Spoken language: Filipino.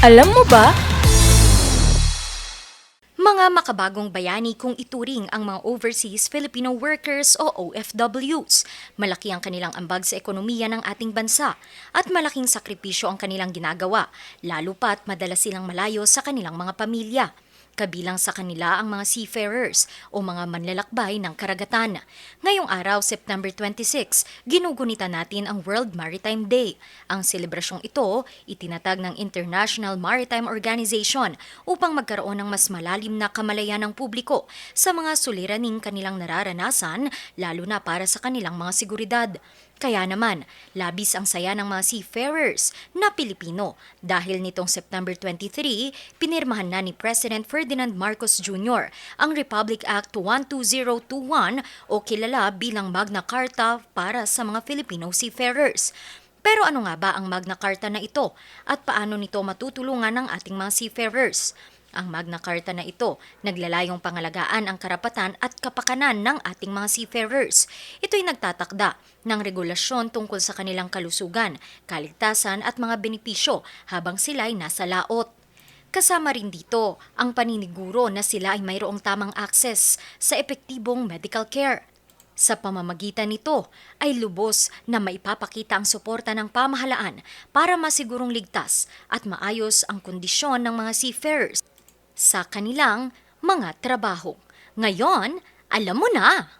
Alam mo ba? Mga makabagong bayani kung ituring ang mga overseas Filipino workers o OFWs. Malaki ang kanilang ambag sa ekonomiya ng ating bansa at malaking sakripisyo ang kanilang ginagawa, lalo pat madalas silang malayo sa kanilang mga pamilya. Kabilang sa kanila ang mga seafarers o mga manlalakbay ng karagatan. Ngayong araw, September 26, ginugunita natin ang World Maritime Day. Ang selebrasyong ito, itinatag ng International Maritime Organization upang magkaroon ng mas malalim na kamalayan ng publiko sa mga suliraning kanilang nararanasan, lalo na para sa kanilang mga seguridad. Kaya naman, labis ang saya ng mga seafarers na Pilipino dahil nitong September 23, pinirmahan na ni President Ferdinand Marcos Jr. ang Republic Act 12021 o kilala bilang Magna Carta para sa mga Filipino seafarers. Pero ano nga ba ang Magna Carta na ito at paano nito matutulungan ng ating mga seafarers? Ang Magna Carta na ito, naglalayong pangalagaan ang karapatan at kapakanan ng ating mga seafarers. Ito'y nagtatakda ng regulasyon tungkol sa kanilang kalusugan, kaligtasan at mga benepisyo habang sila'y nasa laot. Kasama rin dito ang paniniguro na sila ay mayroong tamang access sa epektibong medical care. Sa pamamagitan nito ay lubos na maipapakita ang suporta ng pamahalaan para masigurong ligtas at maayos ang kondisyon ng mga seafarers sa kanilang mga trabaho. Ngayon, alam mo na!